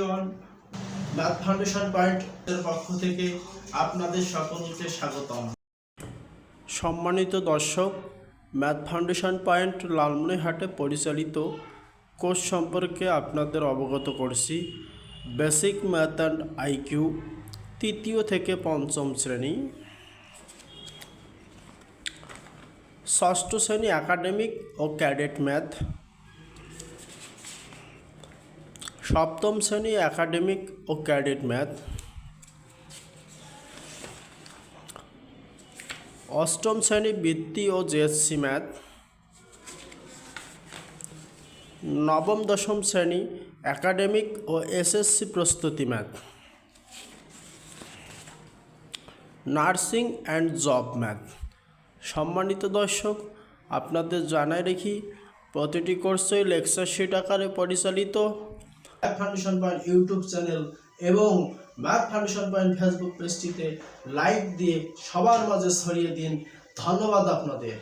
One math foundation পয়েন্টের পক্ষ থেকে আপনাদের সকলকে স্বাগতম। সম্মানিত দর্শক ম্যাথ ফাউন্ডেশন পয়েন্ট লালমনিরহাটে পরিচালিত কোর্স সম্পর্কে আপনাদের অবগত করছি। বেসিক ম্যাথ অ্যান্ড আইকিউ তৃতীয় থেকে পঞ্চম শ্রেণি। ষষ্ঠ শ্রেণি একাডেমিক ও ক্যাডেট ম্যাথ সপ্তম শ্রেণি একাডেমিক ও ক্যাডেট ম্যাথ। অষ্টম শ্রেণি বৃত্তি ও জেএসসি ম্যাথ। নবম দশম শ্রেণি একাডেমিক ও এসএসসি প্রস্তুতি math. Nursing and job math. সম্মানিত দর্শক, আপনাদের জানাই রেখি, প্রতিটি কোর্সই লেকচার শিট আকারে পরিচালিত ফাউন্ডেশন পয়েন্ট ইউটিউব চ্যানেল এবং ম্যাথ ফাউন্ডেশন পয়েন্ট ফেসবুক পেজটিতে লাইক দিয়ে সবার মাঝে ছড়িয়ে দিন। ধন্যবাদ আপনাদের।